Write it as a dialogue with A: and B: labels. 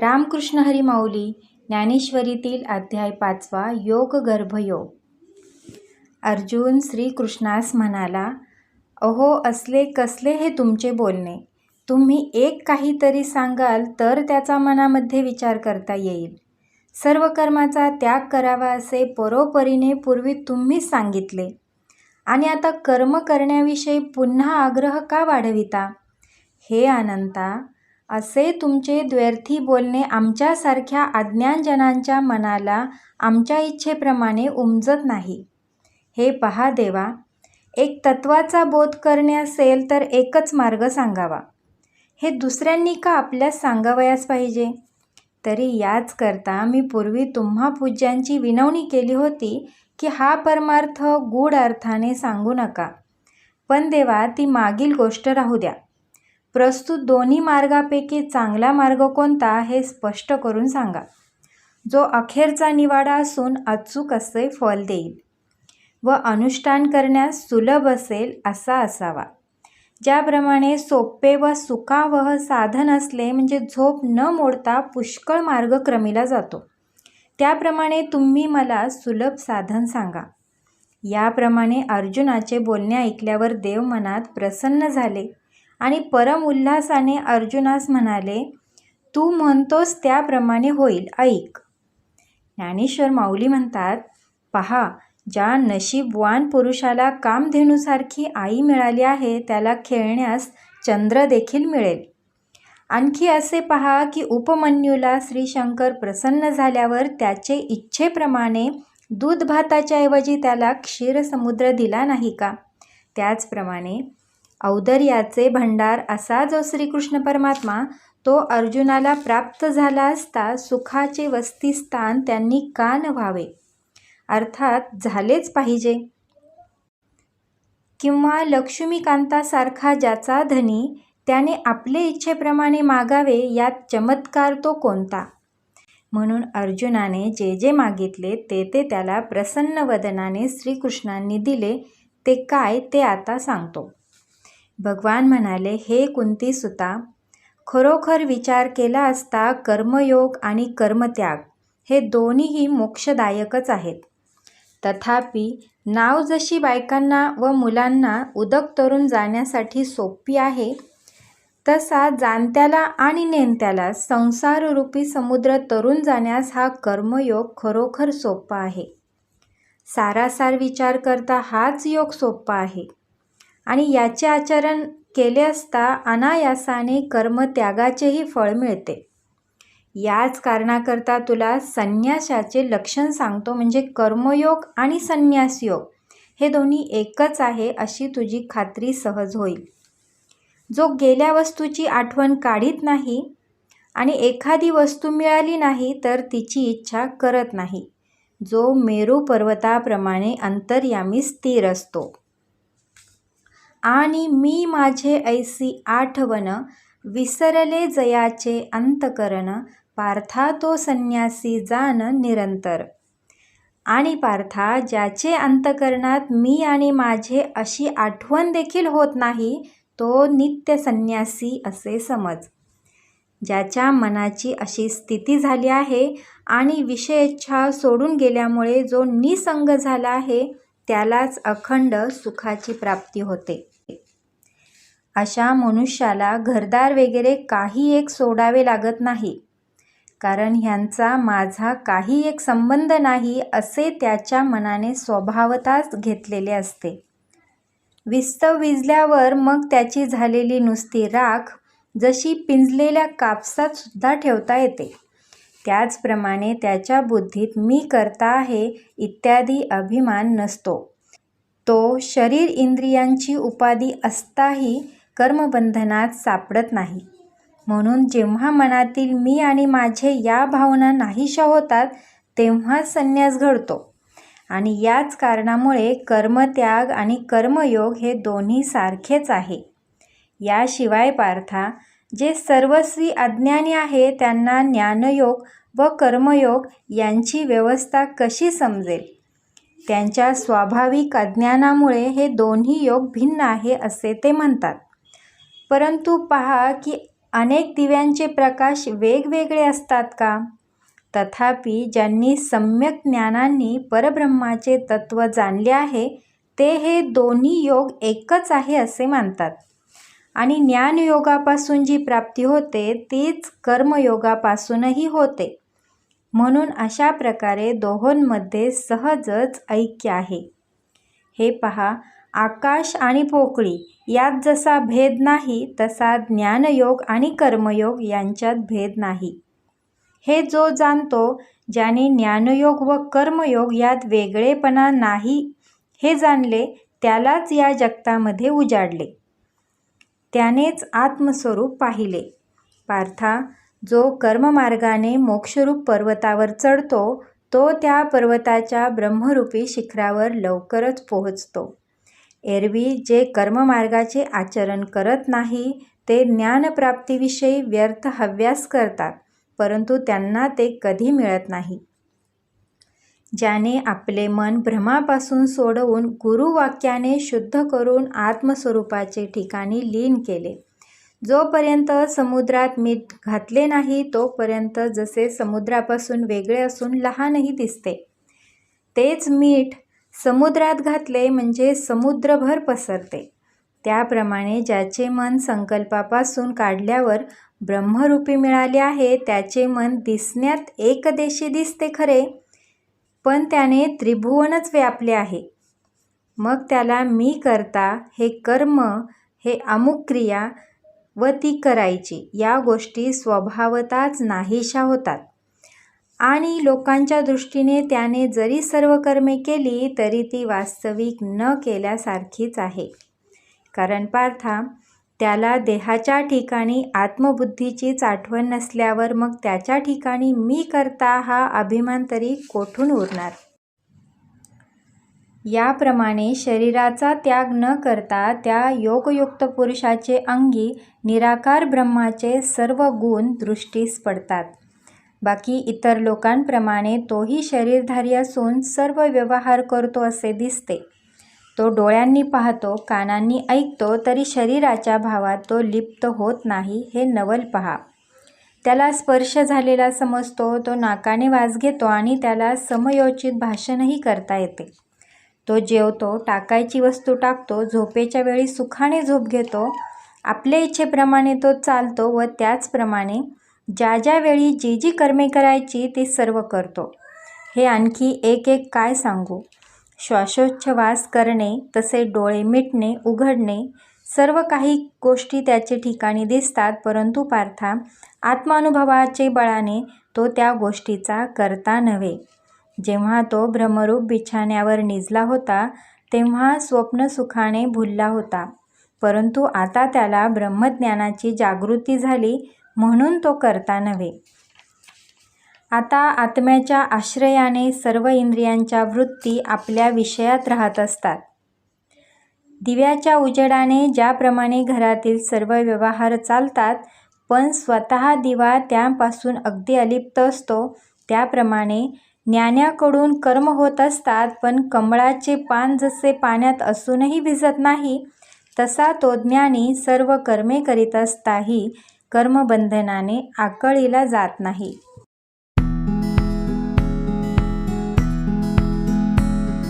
A: रामकृष्ण हरी माऊली ज्ञानेश्वरीतील अध्याय पाचवा योग गर्भयोग अर्जुन श्रीकृष्णास म्हणाला अहो असले कसले हे तुमचे बोलणे? तुम्ही एक काहीतरी सांगाल तर त्याचा मनामध्ये विचार करता येईल. सर्व कर्माचा त्याग करावा असे परोपरीने पूर्वी तुम्हीच सांगितले. आणि आता कर्म करण्याविषयी पुन्हा आग्रह का वाढविता? हे अनंता असे तुमचे द्व्यर्थी बोलणे आमच्यासारख्या अज्ञानजनांच्या मनाला आमच्या इच्छेप्रमाणे उमजत नाही. हे पहा देवा एक तत्वाचा बोध करणे असेल तर एकच मार्ग सांगावा. हे दुसऱ्यांनी का आपल्यास सांगावयास पाहिजे? तरी याच करता मी पूर्वी तुम्हा पूज्यांची विनवणी केली होती की हा परमार्थ गूढ अर्थाने सांगू नका. पण देवा ती मागील गोष्ट राहू द्या. प्रस्तुत दोन्ही मार्गापैकी चांगला मार्ग कोणता हे स्पष्ट करून सांगा. जो अखेरचा निवाडा असून अचूक असे फल देईल व अनुष्ठान करण्यास सुलभ असेल असा असावा. ज्याप्रमाणे सोपे व सुखावह साधन असले म्हणजे झोप न मोडता पुष्कळ मार्ग क्रमीला जातो. त्याप्रमाणे तुम्ही मला सुलभ साधन सांगा. याप्रमाणे अर्जुनाचे बोलणे ऐकल्यावर देव मनात प्रसन्न झाले. आणि परम उल्हासाने अर्जुनास म्हणाले तू म्हणतोस त्याप्रमाणे होईल ऐक. ज्ञानेश्वर माऊली म्हणतात पहा ज्या नशीबवान पुरुषाला कामधेनूसारखी आई मिळाली आहे त्याला खेळण्यास चंद्र देखील मिळेल. आणखी असे पहा की उपमन्यूला श्रीशंकर प्रसन्न झाल्यावर त्याचे इच्छेप्रमाणे दूध भाताच्याऐवजी त्याला क्षीरसमुद्र दिला नाही का? त्याचप्रमाणे औदर्याचे भंडार असा जो श्रीकृष्ण परमात्मा तो अर्जुनाला प्राप्त झाला असता सुखाचे वस्तीस्थान त्यांनी का न व्हावे अर्थात झालेच पाहिजे. किंवा लक्ष्मीकांतासारखा ज्याचा धनी त्याने आपले इच्छेप्रमाणे मागावे यात चमत्कार तो कोणता? म्हणून अर्जुनाने जे जे मागितले ते ते त्याला प्रसन्न वदनाने श्रीकृष्णांनी दिले ते काय ते आता सांगतो. भगवान म्हणाले हे कुंती सुता खरोखर विचार केला असता कर्मयोग आणि कर्मत्याग हे दोन्हीही मोक्षदायकच आहेत. तथापि नाव जशी बायकांना व मुलांना उदक तरून जाण्यासाठी सोपी आहे तसा जाणत्याला आणि नेणत्याला संसाररूपी समुद्र तरून जाण्यास हा कर्मयोग खरोखर सोपा आहे. सारासार विचार करता हाच योग सोपा आहे. आणि याचे आचरण केले असता अनायासाने कर्मत्यागाचेही फळ मिळते. याच कारणाकरता तुला संन्यासाचे लक्षण सांगतो म्हणजे कर्मयोग आणि संन्यासयोग. हे दोन्ही एकच आहे अशी तुझी खात्री सहज होईल. जो गेल्या वस्तूची आठवण काढीत नाही आणि एखादी वस्तू मिळाली नाही तर तिची इच्छा करत नाही. जो मेरू पर्वताप्रमाणे अंतर्यामी स्थिर असतो. आणि मी माझे ऐसी आठवण विसरले जयाचे अंतकरण पार्था तो संन्यासी जाण निरंतर. आणि पार्था ज्याचे अंतकरणात मी आणि माझे अशी आठवण देखील होत नाही तो नित्य संन्यासी असे समज. ज्याच्या मनाची अशी स्थिती झाली आहे आणि विषयेच्छा सोडून गेल्यामुळे जो निसंग झाला आहे त्यालाच अखंड सुखाची प्राप्ती होते. अशा मनुष्याला घरदार वगैरे काही एक सोडावे लागत नाही. कारण ह्यांचा माझा काही एक संबंध नाही असे त्याच्या मनाने स्वभावताच घेतलेले असते. विस्तव विजल्यावर मग त्याची झालेली नुसती राख जशी पिंजलेल्या कापसात सुद्धा ठेवता येते. त्याचप्रमाणे त्याच्या बुद्धीत मी करता आहे इत्यादी अभिमान नसतो. तो शरीर इंद्रियांची उपाधी असताही कर्मबंधनात सापडत नाही. म्हणून जेव्हा मनातील मी आणि माझे या भावना नाहीशा होतात तेव्हा संन्यास घडतो. आणि याच कारणामुळे कर्मत्याग आणि कर्मयोग हे दोन्ही सारखेच आहे. याशिवाय पार्था जे सर्वस्वी अज्ञानी आहे त्यांना ज्ञानयोग व कर्मयोग यांची व्यवस्था कशी समजेल? त्यांच्या स्वाभाविक अज्ञानामुळे हे दोन्ही योग भिन्न आहे असे ते म्हणतात. परंतु पहा की अनेक दिव्यांचे प्रकाश वेगवेगळे असतात का? तथापि ज्यांनी सम्यक ज्ञानांनी परब्रह्माचे तत्त्व जाणले आहे ते हे दोन्ही योग एकच आहे असे मानतात. आणि ज्ञानयोगापासून जी प्राप्ती होते तीच कर्मयोगापासूनही होते. म्हणून अशा प्रकारे दोहोंमध्ये सहजच ऐक्य आहे. हे पहा आकाश आणि पोकळी यात जसा भेद नाही तसा ज्ञानयोग आणि कर्मयोग यांच्यात भेद नाही. हे जो जाणतो ज्याने ज्ञानयोग व कर्मयोग यात वेगळेपणा नाही हे जाणले त्यालाच या जगतामध्ये उजाडले. त्यानेच आत्मस्वरूप पाहिले. पार्था जो कर्ममार्गाने मोक्षरूप पर्वतावर चढतो तो त्या पर्वताच्या ब्रह्मरूपी शिखरावर लवकरच पोहोचतो. एरवी जे कर्ममार्गाचे आचरण करत नाही ते ज्ञानप्राप्तीविषयी व्यर्थ हव्यास करतात परंतु त्यांना ते कधी मिळत नाही. ज्याने आपले मन भ्रमापासून सोडवून गुरुवाक्याने शुद्ध करून आत्मस्वरूपाचे ठिकाणी लीन केले. जोपर्यंत समुद्रात मीठ घातले नाही तोपर्यंत जसे समुद्रापासून वेगळे असून लहानही दिसते. तेच मीठ समुद्रात घातले म्हणजे समुद्रभर पसरते. त्याप्रमाणे ज्याचे मन संकल्पापासून काढल्यावर ब्रह्मरूपी मिळाले आहे त्याचे मन दिसण्यात एकदेशी दिसते खरे. पण त्याने त्रिभुवनच व्यापले आहे. मग त्याला मी करता हे कर्म हे अमुक क्रिया व ती करायची या गोष्टी स्वभावताच नाहीशा होतात. आणि लोकांच्या दृष्टीने त्याने जरी सर्व कर्मे केली तरी ती वास्तविक न केल्यासारखीच आहे. कारण पार्था त्याला देहाच्या ठिकाणी आत्मबुद्धीचीच आठवण नसल्यावर मग त्याच्या ठिकाणी मी करता हा अभिमान तरी कोठून उरणार? याप्रमाणे शरीराचा त्याग न करता त्या योगयुक्त पुरुषाचे अंगी निराकार ब्रह्माचे सर्व गुण दृष्टीस पडतात. बाकी इतर लोकांप्रमाणे तोही शरीरधारी असून सर्व व्यवहार करतो असे दिसते. तो डोळ्यांनी पाहतो कानांनी ऐकतो तरी शरीराच्या भावात तो लिप्त होत नाही हे नवल पहा. त्याला स्पर्श झालेला समजतो तो नाकाने वास घेतो आणि त्याला समयोचित भाषणही करता येते. तो जेवतो टाकायची वस्तू टाकतो झोपेच्या वेळी सुखाने झोप घेतो. आपल्या इच्छेप्रमाणे तो चालतो व त्याचप्रमाणे ज्या ज्या वेळी जी जी कर्मे करायची ती सर्व करतो. हे आणखी एक एक काय सांगू? श्वासोच्छवास करणे तसे डोळे मिटणे उघडणे सर्व काही गोष्टी त्याचे ठिकाणी दिसतात परंतु पार्था आत्मानुभवाचे बळाने तो त्या गोष्टीचा करता नव्हे. जेव्हा तो भ्रमरूप बिछाण्यावर निजला होता तेव्हा स्वप्नसुखाने भुलला होता. परंतु आता त्याला ब्रह्मज्ञानाची जागृती झाली म्हणून तो करता नव्हे. आता आत्म्याच्या आश्रयाने सर्व इंद्रियांच्या वृत्ती आपल्या विषयात राहत असतात. दिव्याच्या उजेडाने ज्याप्रमाणे घरातील सर्व व्यवहार चालतात पण स्वतः दिवा त्यापासून अगदी अलिप्त असतो. त्याप्रमाणे ज्ञान्याकडून कर्म होत असतात पण कमळाचे पान जसे पाण्यात असूनही भिजत नाही तसा तो ज्ञानी सर्व कर्मे करीत असताही कर्मबंधनाने आकळीला जात नाही.